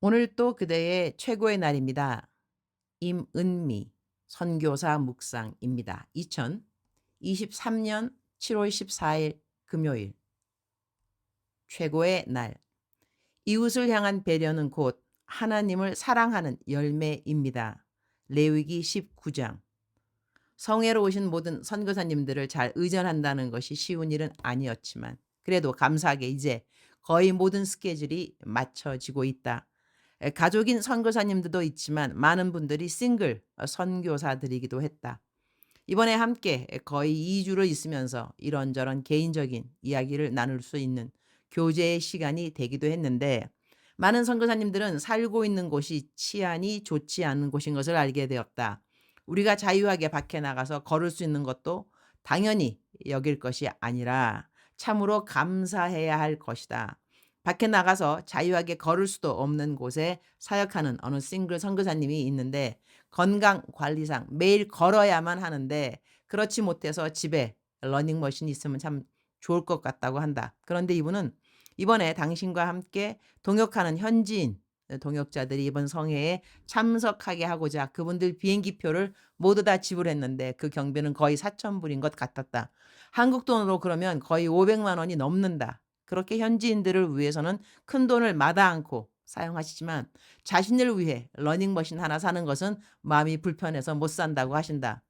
오늘 또 그대의 최고의 날입니다. 임은미 선교사 묵상입니다. 2023년 7월 14일 금요일 최고의 날 이웃을 향한 배려는 곧 하나님을 사랑하는 열매입니다. 레위기 19장 성회로 오신 모든 선교사님들을 잘 의전한다는 것이 쉬운 일은 아니었지만 그래도 감사하게 이제 거의 모든 스케줄이 맞춰지고 있다. 에, 가족인 선교사님들도 있지만 많은 분들이 싱글 어, 선교사들이기도 했다. 이번에 함께 거의 2주를 있으면서 이런저런 개인적인 이야기를 나눌 수 있는 교제의 시간이 되기도 했는데 많은 선교사님들은 살고 있는 곳이 치안이 좋지 않은 곳인 것을 알게 되었다. 우리가 자유하게 밖에 나가서 걸을 수 있는 것도 당연히 여길 것이 아니라 참으로 감사해야 할 것이다. 밖에 나가서 자유하게 걸을 수도 없는 곳에 사역하는 어느 싱글 선교사님이 있는데 건강 관리상 매일 걸어야만 하는데 그렇지 못해서 집에 러닝머신이 있으면 참 좋을 것 같다고 한다. 그런데 이분은 이번에 당신과 함께 동역하는 현지인 동역자들이 이번 성회에 참석하게 하고자 그분들 비행기표를 모두 다 지불했는데 그 경비는 거의 4천 불인 것 같았다. 한국 돈으로 그러면 거의 500만 원이 넘는다. 그렇게 현지인들을 위해서는 큰 돈을 마다 않고 사용하시지만 자신을 위해 러닝머신 하나 사는 것은 마음이 불편해서 못 산다고 하신다.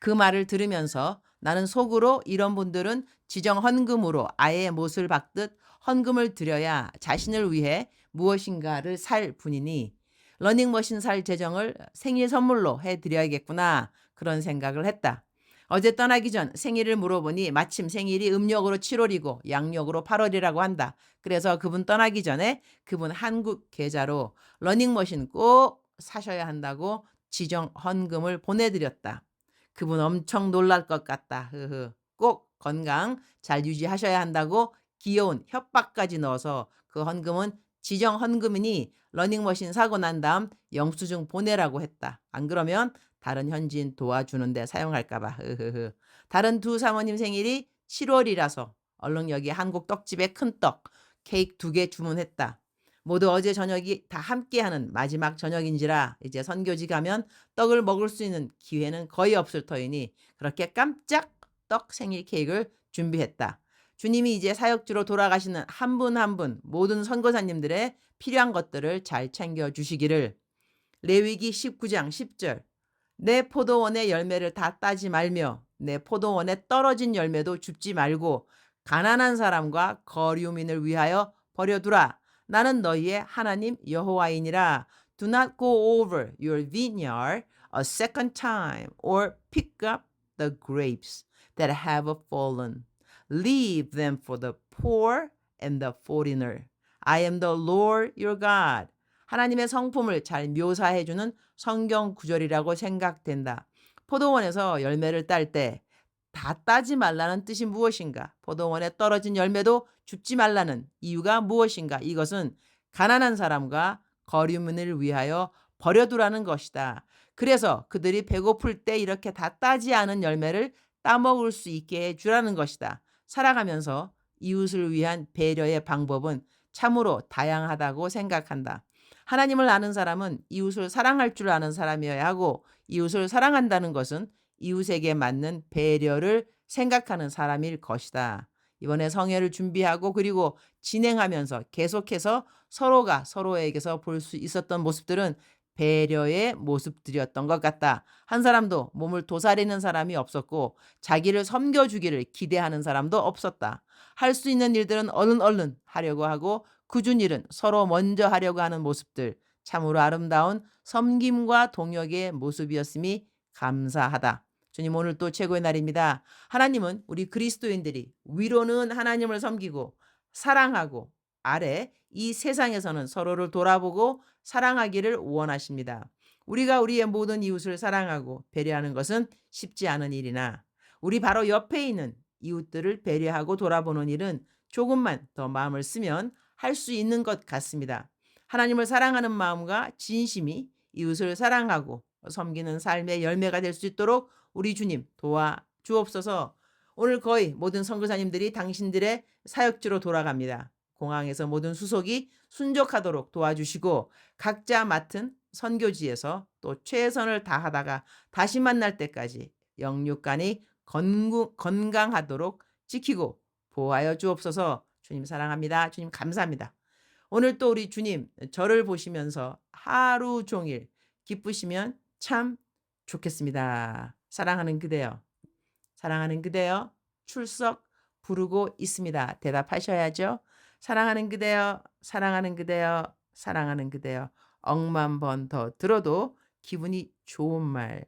그 말을 들으면서 나는 속으로 이런 분들은 지정 헌금으로 아예 못을 박듯 헌금을 드려야 자신을 위해 무엇인가를 살 분이니 러닝머신 살 재정을 생일 선물로 해드려야겠구나 그런 생각을 했다. 어제 떠나기 전 생일을 물어보니 마침 생일이 음력으로 7월이고 양력으로 8월이라고 한다. 그래서 그분 떠나기 전에 그분 한국 계좌로 러닝머신 꼭 사셔야 한다고 지정 헌금을 보내드렸다. 그분 엄청 놀랄 것 같다. 흐흐. 꼭 건강 잘 유지하셔야 한다고 귀여운 협박까지 넣어서 그 헌금은 지정 헌금이니 러닝머신 사고 난 다음 영수증 보내라고 했다. 안 그러면 다른 현지인 도와주는데 사용할까봐. 흐흐흐. 다른 두 사모님 생일이 7월이라서 얼른 여기 한국 떡집에 큰 떡, 케이크 두 개 주문했다. 모두 어제 저녁이 다 함께하는 마지막 저녁인지라 이제 선교지 가면 떡을 먹을 수 있는 기회는 거의 없을 터이니 그렇게 깜짝 떡 생일 케이크를 준비했다. 주님이 이제 사역주로 돌아가시는 한 분 한 분 모든 선교사님들의 필요한 것들을 잘 챙겨 주시기를 레위기 19장 10절 내 포도원의 열매를 다 따지 말며 내 포도원에 떨어진 열매도 줍지 말고 가난한 사람과 거류민을 위하여 버려두라. 나는 너희의 하나님 여호와이니라. Do not go over your vineyard a second time or pick up the grapes that have fallen. Leave them for the poor and the foreigner. I am the Lord your God. 하나님의 성품을 잘 묘사해주는 성경 구절이라고 생각된다. 포도원에서 열매를 딸 때 다 따지 말라는 뜻이 무엇인가? 포도원에 떨어진 열매도 줍지 말라는 이유가 무엇인가? 이것은 가난한 사람과 거류민을 위하여 버려두라는 것이다. 그래서 그들이 배고플 때 이렇게 다 따지 않은 열매를 따먹을 수 있게 해주라는 것이다. 살아가면서 이웃을 위한 배려의 방법은 참으로 다양하다고 생각한다. 하나님을 아는 사람은 이웃을 사랑할 줄 아는 사람이어야 하고 이웃을 사랑한다는 것은 이웃에게 맞는 배려를 생각하는 사람일 것이다. 이번에 성회를 준비하고 그리고 진행하면서 계속해서 서로가 서로에게서 볼 수 있었던 모습들은 배려의 모습들이었던 것 같다. 한 사람도 몸을 도사리는 사람이 없었고 자기를 섬겨주기를 기대하는 사람도 없었다. 할 수 있는 일들은 얼른 얼른 하려고 하고 굳은 일은 서로 먼저 하려고 하는 모습들 참으로 아름다운 섬김과 동역의 모습이었음이 감사하다. 주님 오늘 또 최고의 날입니다. 하나님은 우리 그리스도인들이 위로는 하나님을 섬기고 사랑하고 아래 이 세상에서는 서로를 돌아보고 사랑하기를 원하십니다. 우리가 우리의 모든 이웃을 사랑하고 배려하는 것은 쉽지 않은 일이나 우리 바로 옆에 있는 이웃들을 배려하고 돌아보는 일은 조금만 더 마음을 쓰면 할 수 있는 것 같습니다. 하나님을 사랑하는 마음과 진심이 이웃을 사랑하고 섬기는 삶의 열매가 될 수 있도록 우리 주님 도와 주옵소서. 오늘 거의 모든 선교사님들이 당신들의 사역지로 돌아갑니다. 공항에서 모든 수속이 순적하도록 도와주시고 각자 맡은 선교지에서 또 최선을 다하다가 다시 만날 때까지 영육간이 건강하도록 지키고 보호하여 주옵소서. 주님 사랑합니다. 주님 감사합니다. 오늘 또 우리 주님 저를 보시면서 하루 종일 기쁘시면 참 좋겠습니다. 사랑하는 그대여. 사랑하는 그대여. 출석 부르고 있습니다. 대답하셔야죠. 사랑하는 그대여. 사랑하는 그대여. 사랑하는 그대여. 억만 번 더 들어도 기분이 좋은 말.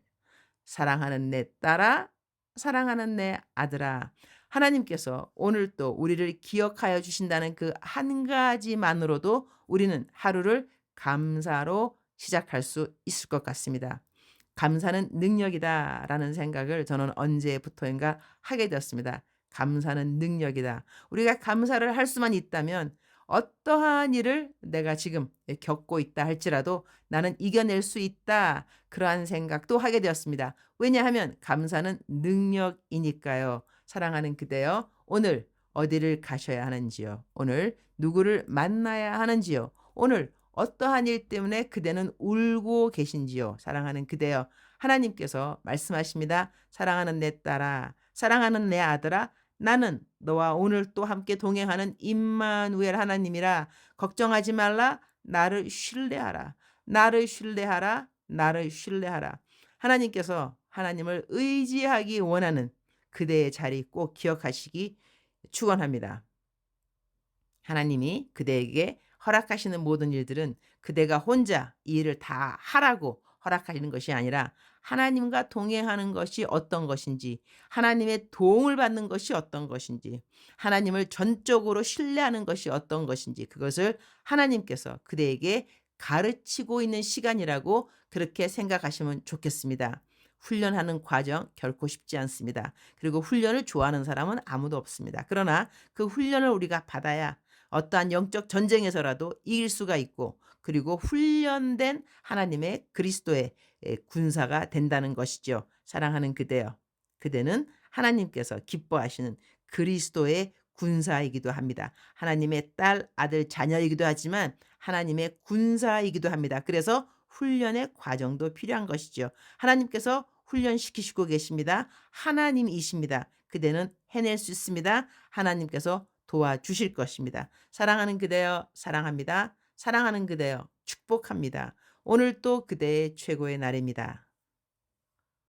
사랑하는 내 딸아, 사랑하는 내 아들아. 하나님께서 오늘 또 우리를 기억하여 주신다는 그 한 가지만으로도 우리는 하루를 감사로 시작할 수 있을 것 같습니다. 감사는 능력이다라는 생각을 저는 언제부터인가 하게 되었습니다. 감사는 능력이다. 우리가 감사를 할 수만 있다면 어떠한 일을 내가 지금 겪고 있다 할지라도 나는 이겨낼 수 있다. 그러한 생각도 하게 되었습니다. 왜냐하면 감사는 능력이니까요. 사랑하는 그대여, 오늘 어디를 가셔야 하는지요? 오늘 누구를 만나야 하는지요? 오늘 어떠한 일 때문에 그대는 울고 계신지요? 사랑하는 그대여, 하나님께서 말씀하십니다. 사랑하는 내 딸아, 사랑하는 내 아들아, 나는 너와 오늘 또 함께 동행하는 임마누엘 하나님이라 걱정하지 말라 나를 신뢰하라 나를 신뢰하라 나를 신뢰하라 하나님께서 하나님을 의지하기 원하는 그대의 자리 꼭 기억하시기 축원합니다. 하나님이 그대에게 허락하시는 모든 일들은 그대가 혼자 이 일을 다 하라고 허락하시는 것이 아니라 하나님과 동행하는 것이 어떤 것인지, 하나님의 도움을 받는 것이 어떤 것인지, 하나님을 전적으로 신뢰하는 것이 어떤 것인지, 그것을 하나님께서 그대에게 가르치고 있는 시간이라고 그렇게 생각하시면 좋겠습니다. 훈련하는 과정 결코 쉽지 않습니다. 그리고 훈련을 좋아하는 사람은 아무도 없습니다. 그러나 그 훈련을 우리가 받아야 어떠한 영적 전쟁에서라도 이길 수가 있고 그리고 훈련된 하나님의 그리스도의 군사가 된다는 것이죠. 사랑하는 그대여. 그대는 하나님께서 기뻐하시는 그리스도의 군사이기도 합니다. 하나님의 딸, 아들, 자녀이기도 하지만 하나님의 군사이기도 합니다. 그래서 훈련의 과정도 필요한 것이죠. 하나님께서 훈련시키시고 계십니다. 하나님이십니다. 그대는 해낼 수 있습니다. 하나님께서 도와주실 것입니다. 사랑하는 그대여 사랑합니다. 사랑하는 그대여 축복합니다. 오늘 또 그대의 최고의 날입니다.